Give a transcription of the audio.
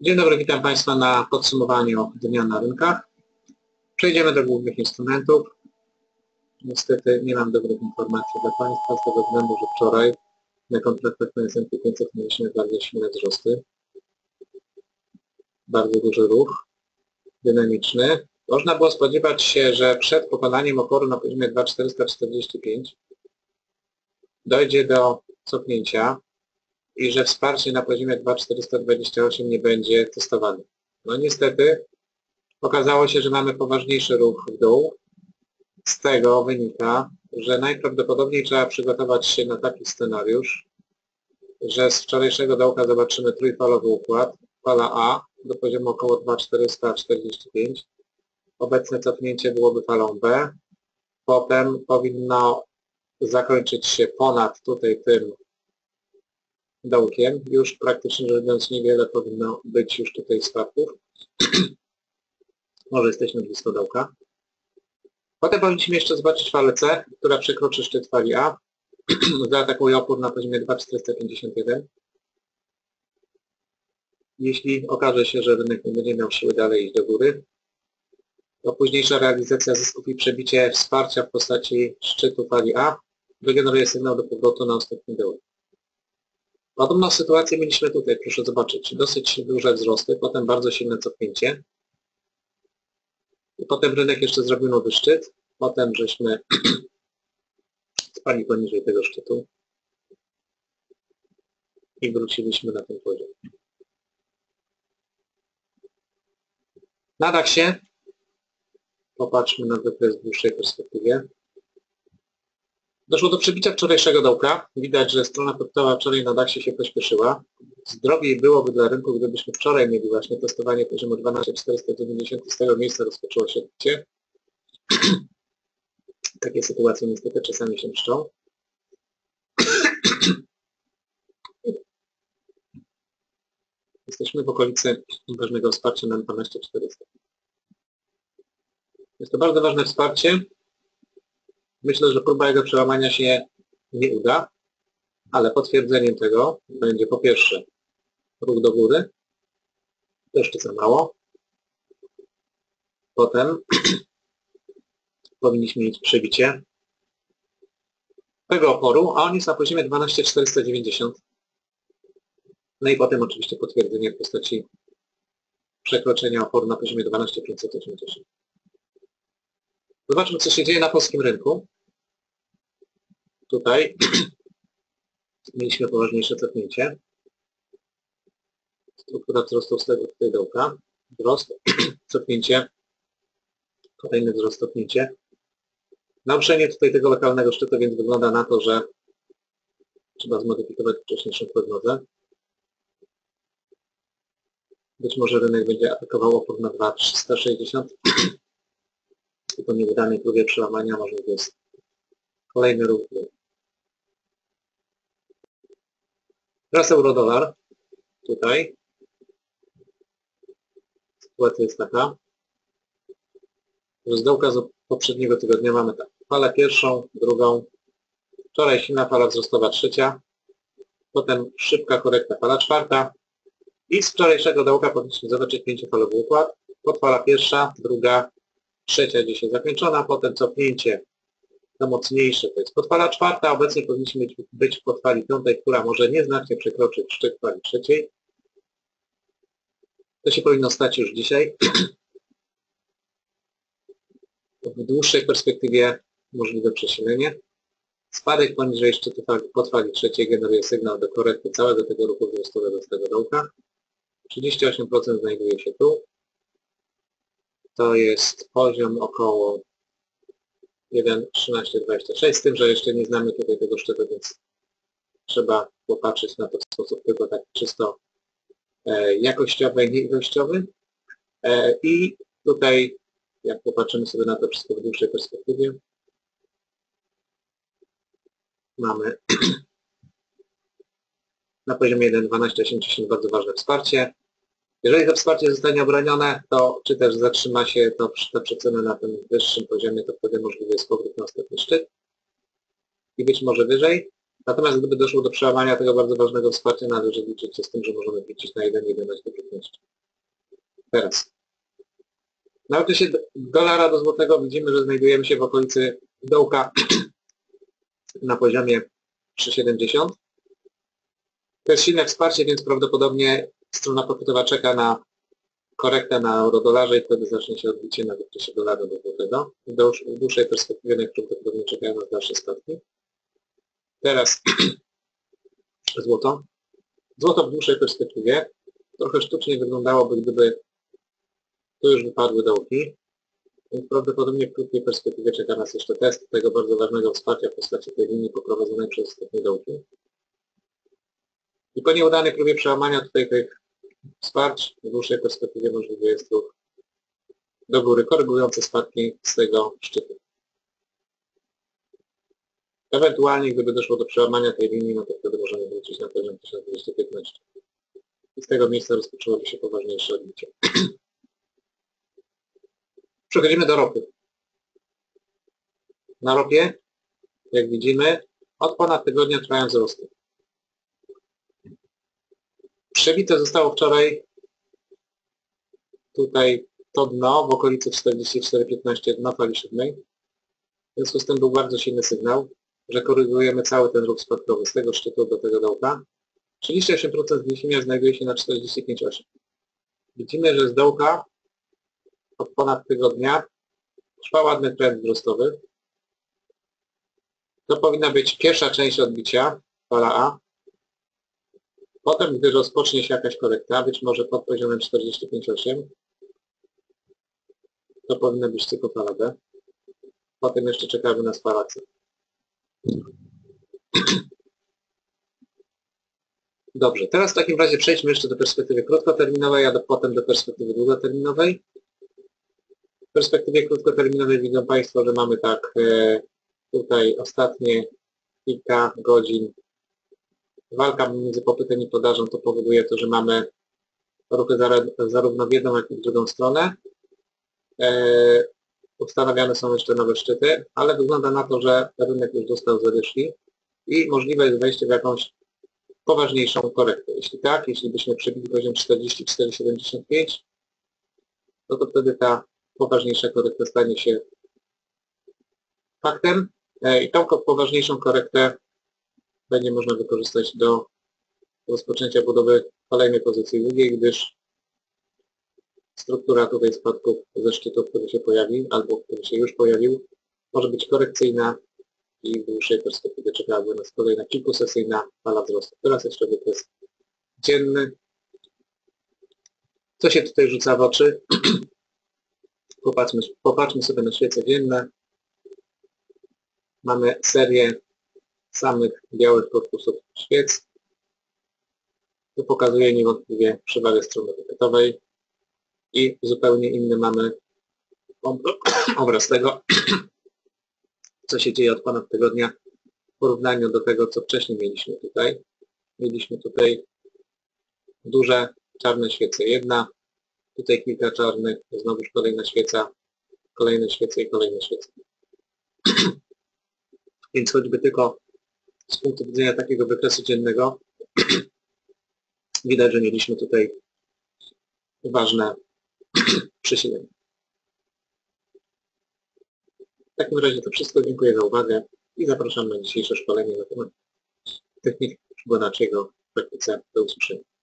Dzień dobry, witam Państwa na podsumowaniu dnia na rynkach. Przejdziemy do głównych instrumentów. Niestety nie mam dobrych informacji dla Państwa z tego względu, że wczoraj na kontraktach na S&P 500 mieliśmy bardzo silne wzrosty. Bardzo duży ruch dynamiczny. Można było spodziewać się, że przed pokonaniem oporu na poziomie 2445 dojdzie do cofnięcia i że wsparcie na poziomie 2428 nie będzie testowane. No niestety okazało się, że mamy poważniejszy ruch w dół. Z tego wynika, że najprawdopodobniej trzeba przygotować się na taki scenariusz, że z wczorajszego dołka zobaczymy trójfalowy układ, fala A do poziomu około 2445, obecne cofnięcie byłoby falą B, potem powinno zakończyć się ponad tutaj tym dołkiem. Już praktycznie rzecz biorąc niewiele powinno być już tutaj spadków. Może jesteśmy blisko dołka. Potem powinniśmy jeszcze zobaczyć falę C, która przekroczy szczyt fali A. Zaatakuje opór na poziomie 2451. Jeśli okaże się, że rynek nie będzie miał siły dalej iść do góry, to późniejsza realizacja zysków i przebicie wsparcia w postaci szczytu fali A wygeneruje sygnał do powrotu na ostatni dołek. Podobną sytuację mieliśmy tutaj, proszę zobaczyć. Dosyć duże wzrosty, potem bardzo silne cofnięcie. I potem rynek jeszcze zrobił nowy szczyt. Potem żeśmy spali poniżej tego szczytu. I wróciliśmy na ten poziom. Na się. Popatrzmy na wykres w dłuższej perspektywie. Doszło do przebicia wczorajszego dołka. Widać, że strona popytowa wczoraj na DAX się pośpieszyła. Zdrowiej byłoby dla rynku, gdybyśmy wczoraj mieli właśnie testowanie poziomu 12490 z tego miejsca rozpoczęło się. Takie sytuacje niestety czasami się mszczą. Jesteśmy w okolicy ważnego wsparcia na 12400. Jest to bardzo ważne wsparcie, Myślę, że próba jego przełamania się nie uda, ale potwierdzeniem tego będzie po pierwsze ruch do góry, jeszcze za mało. Potem powinniśmy mieć przebicie tego oporu, a on jest na poziomie 12490. No i potem oczywiście potwierdzenie w postaci przekroczenia oporu na poziomie 12580. Zobaczmy, co się dzieje na polskim rynku. Tutaj mieliśmy poważniejsze cofnięcie. Struktura tego tutaj dołka. Wzrost, cofnięcie, kolejny wzrost, cofnięcie. Naruszenie tutaj tego lokalnego szczytu, więc wygląda na to, że trzeba zmodyfikować wcześniejszą prognozę. Być może rynek będzie atakował opór na 2,360 i po nieudanej próbie przełamania może to jest kolejny ruch Teraz euro-dolar. Tutaj. Sytuacja jest taka, z dołka z poprzedniego tygodnia mamy tak. Falę pierwszą, drugą. Wczoraj silna fala wzrostowa trzecia. Potem szybka korekta fala czwarta. I z wczorajszego dołka powinniśmy zobaczyć pięciofalowy układ. Podfala pierwsza, druga, trzecia dzisiaj zakończona, potem cofnięcie to mocniejsze. To jest podfala czwarta, obecnie powinniśmy być w podfali piątej, która może nieznacznie przekroczyć szczyt fali trzeciej. To się powinno stać już dzisiaj. W dłuższej perspektywie możliwe przesilenie. Spadek poniżej szczytu podfali trzeciej generuje sygnał do korekty całego tego ruchu wzrostowego z tego dołka. 38% znajduje się tu. To jest poziom około 1.13.26, z tym, że jeszcze nie znamy tutaj tego szczytu, więc trzeba popatrzeć na to w sposób tylko tak czysto e, jakościowy, nie ilościowy. E, I tutaj, jak popatrzymy sobie na to wszystko w dłuższej perspektywie, mamy na poziomie 1.12.80 bardzo ważne wsparcie. Jeżeli to wsparcie zostanie obronione, to czy też zatrzyma się to, przeceny na tym wyższym poziomie, to wtedy możliwy jest powrót na ostatni szczyt i być może wyżej. Natomiast gdyby doszło do przełamania tego bardzo ważnego wsparcia, należy liczyć się z tym, że możemy wrócić na 1,11 15. Teraz. Na okresie do- dolara do złotego widzimy, że znajdujemy się w okolicy dołka na poziomie 3,70. To jest silne wsparcie, więc prawdopodobnie strona popytowa czeka na korektę na euro-dolarze i wtedy zacznie się odbicie na wykresie dolara do złotego. W dłuż- w dłuższej perspektywie najprawdopodobniej czekają nas dalsze spadki. Teraz złoto. Złoto w dłuższej perspektywie trochę sztucznie wyglądałoby, gdyby tu już wypadły dołki. Więc prawdopodobnie w krótkiej perspektywie czeka nas jeszcze test tego bardzo ważnego wsparcia w postaci tej linii poprowadzonej przez ostatnie dołki. I po nieudanej próbie przełamania tutaj tych wsparć w dłuższej perspektywie możliwy jest ruch do góry, korygujący spadki z tego szczytu. Ewentualnie, gdyby doszło do przełamania tej linii, no to wtedy możemy wrócić na poziom 1215. I z tego miejsca rozpoczęłoby się poważniejsze odbicie. Przechodzimy do ropy. Na ropie, jak widzimy, od ponad tygodnia trwają wzrosty. Przebite zostało wczoraj tutaj to dno w okolicy 44,15 na fali siódmej. W związku z tym był bardzo silny sygnał, że korygujemy cały ten ruch spadkowy z tego szczytu do tego dołka. 38% zniesienia znajduje się na 45,8. Widzimy, że z dołka od ponad tygodnia trwa ładny trend wzrostowy. To powinna być pierwsza część odbicia, fala A. Potem, gdy rozpocznie się jakaś korekta, być może pod poziomem 45,8, to powinna być tylko B. Potem jeszcze czekamy na fala C. Dobrze, teraz w takim razie przejdźmy jeszcze do perspektywy krótkoterminowej, a do, potem do perspektywy długoterminowej. W perspektywie krótkoterminowej widzą Państwo, że mamy tak e, tutaj ostatnie kilka godzin walka między popytem i podażą to powoduje to, że mamy ruchy zar- zarówno w jedną, jak i w drugą stronę. E, ustanawiane są jeszcze nowe szczyty, ale wygląda na to, że rynek już dostał zadyszki i możliwe jest wejście w jakąś poważniejszą korektę. Jeśli tak, jeśli byśmy przebili poziom 44,75, no to wtedy ta poważniejsza korekta stanie się faktem e, i tą poważniejszą korektę będzie można wykorzystać do rozpoczęcia budowy kolejnej pozycji długiej, gdyż struktura tutaj spadków ze szczytu, który się pojawi, albo który się już pojawił, może być korekcyjna i w dłuższej perspektywie czekałaby nas kolejna kilkusesyjna fala wzrostu. Teraz jeszcze wykres dzienny. Co się tutaj rzuca w oczy? Popatrzmy, popatrzmy sobie na świece dzienne. Mamy serię samych białych korpusów świec. To pokazuje niewątpliwie przewagę strony popytowej i zupełnie inny mamy ob- obraz tego, co się dzieje od ponad tygodnia w porównaniu do tego, co wcześniej mieliśmy tutaj. Mieliśmy tutaj duże czarne świece. Jedna, tutaj kilka czarnych, znowuż kolejna świeca, kolejne świece i kolejne świece. Więc choćby tylko z punktu widzenia takiego wykresu dziennego widać, że mieliśmy tutaj ważne przesilenie. W takim razie to wszystko. Dziękuję za uwagę i zapraszam na dzisiejsze szkolenie na temat technik Fibonacciego w praktyce. Do usłyszenia.